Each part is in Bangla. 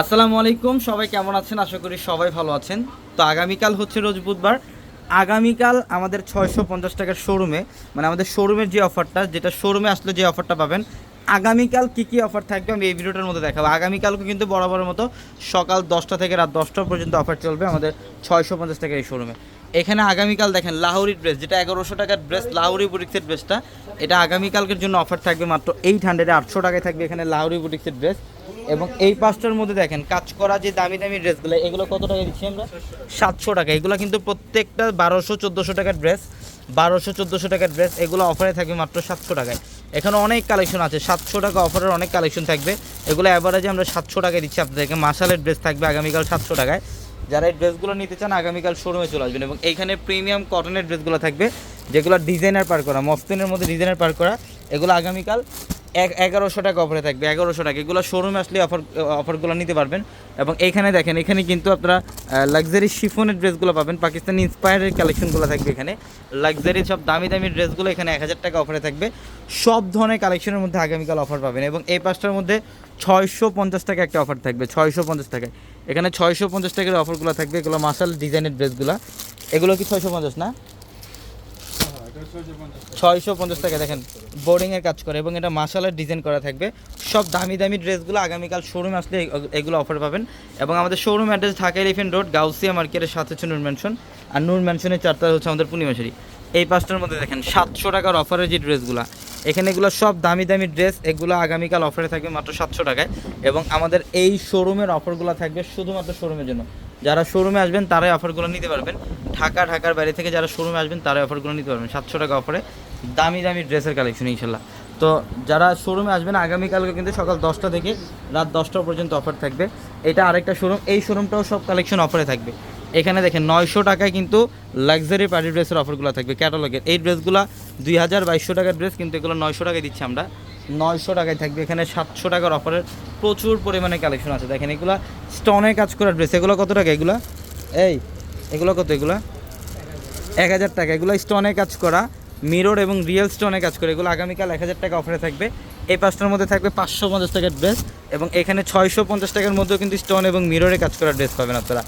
আসসালামু আলাইকুম, সবাই কেমন আছেন? আশা করি সবাই ভালো আছেন। তো আগামীকাল হচ্ছে রোজ বুধবার। আগামীকাল আমাদের ছয়শো পঞ্চাশ টাকার শোরুমে মানে আমাদের শোরুমের যে অফারটা, যেটা শোরুমে আসলে যে অফারটা পাবেন, আগামীকাল কী কী অফার থাকবে আমি এই ভিডিওটার মধ্যে দেখাবো। আগামীকালকে কিন্তু বরাবরের মতো সকাল দশটা থেকে রাত দশটা পর্যন্ত অফার চলবে আমাদের ছয়শো পঞ্চাশ টাকার এই শোরুমে। এখানে আগামীকাল দেখেন, লাহোরি ড্রেস যেটা এগারোশো টাকার ড্রেস লাহোরি বুটিক্সের ড্রেসটা এটা আগামীকালকের জন্য অফার থাকবে মাত্র এইট হান্ড্রেডে আটশো টাকায় থাকবে এখানে লাহোরি বুটিক্সের ড্রেস এবং এই পাঁচটার মধ্যে দেখেন, কাজ করা যে দামি দামি ড্রেসগুলো এগুলো কত টাকা দিচ্ছি আমরা? সাতশো টাকা। এগুলো কিন্তু প্রত্যেকটা বারোশো, চোদ্দোশো টাকার ড্রেস বারোশো, চোদ্দোশো টাকার ড্রেস এগুলো অফারে থাকবে মাত্র সাতশো টাকায়। এখানে অনেক কালেকশন আছে, সাতশো টাকা অফারের অনেক কালেকশন থাকবে। এগুলো অ্যাভারেজে আমরা সাতশো টাকায় দিচ্ছি আপনাদেরকে। মাসালের ড্রেস থাকবে আগামীকাল সাতশো টাকায়। যারা এই ড্রেসগুলো নিতে চান আগামীকাল শোরুমে চলে আসবেন এবং এইখানে প্রিমিয়াম কটনের ড্রেসগুলো থাকবে যেগুলো ডিজাইনার পার করা, মস্তিনের মধ্যে ডিজাইনার পার করা, এগুলো আগামীকাল এগারোশো টাকা অফারে থাকবে, এগারোশো টাকা। এগুলো শোরুমে আসলে অফার অফারগুলো নিতে পারবেন। এবং এইখানে দেখেন, এখানে কিন্তু আপনারা লাক্সারি শিফনের ড্রেসগুলো পাবেন। পাকিস্তানি ইন্সপায়ারের কালেকশনগুলো থাকবে এখানে। লাক্সারি সব দামি দামি ড্রেসগুলো এখানে এক হাজার টাকা অফারে থাকবে। সব ধরনের কালেকশনের মধ্যে আগামীকাল অফার পাবেন। এবং এই পাঁচটার মধ্যে ছয়শো পঞ্চাশ টাকা একটা অফার থাকবে, ছয়শো পঞ্চাশ টাকায়। এখানে ছয়শো পঞ্চাশ টাকার অফারগুলো থাকবে, এগুলো মাসাল ডিজাইনের ড্রেসগুলো। এগুলো কি ছয়শো পঞ্চাশ না? ছয়শো পঞ্চাশ টাকা, দেখেন বোর্ডিংয়ের কাজ করে এবং এটা মাসালের ডিজাইন করা থাকবে। সব দামি দামি ড্রেসগুলো আগামীকাল শোরুম আসলে এগুলো অফার পাবেন। এবং আমাদের showroom address Dhaka elephant road Gausia মার্কেটের সাথে হচ্ছে নূর ম্যানশন আর নূর ম্যানশনের চারটা হচ্ছে আমাদের পূর্ণিমাশারি এই পাঁচটার মধ্যে দেখেন, সাতশো টাকার অফারের যে ড্রেসগুলো, এখানে এগুলো সব দামি দামি ড্রেস, এগুলো আগামীকাল অফারে থাকবে মাত্র সাতশো টাকায়। এবং আমাদের এই শোরুমের অফারগুলো থাকবে শুধুমাত্র শোরুমের জন্য। যারা শোরুমে আসবেন, তারাই অফারগুলো নিতে পারবেন। ঢাকা, ঢাকার বাইরে থেকে যারা শোরুমে আসবেন, তারাই অফারগুলো নিতে পারবেন। সাতশো টাকা অফারে দামি দামি ড্রেসের কালেকশন ইনশাল্লাহ। তো যারা শোরুমে আসবেন, আগামীকালকে কিন্তু সকাল দশটা থেকে রাত দশটা পর্যন্ত অফার থাকবে। এটা আরেকটা শোরুম এই শোরুমটাও সব কালেকশন অফারে থাকবে। এখানে দেখেন, নয়শো টাকায় কিন্তু লাক্সারি পার্টি ড্রেসের অফারগুলো থাকবে ক্যাটালগের এই ড্রেসগুলো দুই হাজার বাইশশো টাকার ড্রেস কিন্তু এগুলো নয়শো টাকায় দিচ্ছি আমরা। নয়শো টাকায় থাকবে। এখানে সাতশো টাকার অফারের প্রচুর পরিমাণে কালেকশন আছে। দেখেন, এগুলো স্টনে কাজ করা ড্রেস এগুলো কত টাকা এগুলো? এই, এগুলো কত এগুলো? এক হাজার টাকা। এগুলো স্টোনে কাজ করা মিরর এবং রিয়েল স্টোনে কাজ করে। এগুলো আগামীকাল এক হাজার টাকা অফারে থাকবে। এই পাঁচটার মধ্যে থাকবে পাঁচশো পঞ্চাশ টাকার ড্রেস এবং এখানে ছয়শো পঞ্চাশ টাকার মধ্যেও কিন্তু স্টোন এবং মিররে কাজ করা ড্রেস পাবেন আপনারা।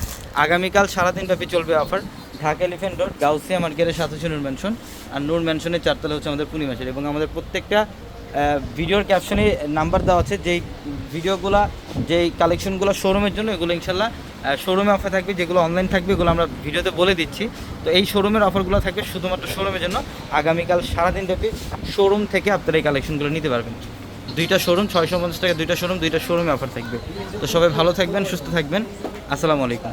আগামীকাল সারাদিন ব্যাপী চলবে offer Dhaka elephant road Gausia মার্কেটের সাথে হচ্ছে নূর ম্যানশন আর নূর ম্যানশনের চারতলা হচ্ছে আমাদের পূর্ণিমাসের এবং আমাদের প্রত্যেকটা ভিডিওর ক্যাপশনে নাম্বার দেওয়া আছে, যেই ভিডিওগুলো, যেই কালেকশনগুলো শোরুমের জন্য, এগুলো ইনশাল্লাহ শোরুমে অফার থাকবে, যেগুলো অনলাইন থাকবে, এগুলো আমরা ভিডিওতে বলে দিচ্ছি। তো এই শোরুমের অফারগুলো থাকবে শুধুমাত্র শোরুমের জন্য। আগামীকাল সারাদিন ব্যাপী শোরুম থেকে আপনারা এই কালেকশনগুলো নিতে পারবেন। দুইটা শোরুম ছয়শো পঞ্চাশ টাকা, দুইটা শোরুম দুইটা শোরুমে অফার থাকবে। তো সবাই ভালো থাকবেন, সুস্থ থাকবেন। আসসালামু আলাইকুম।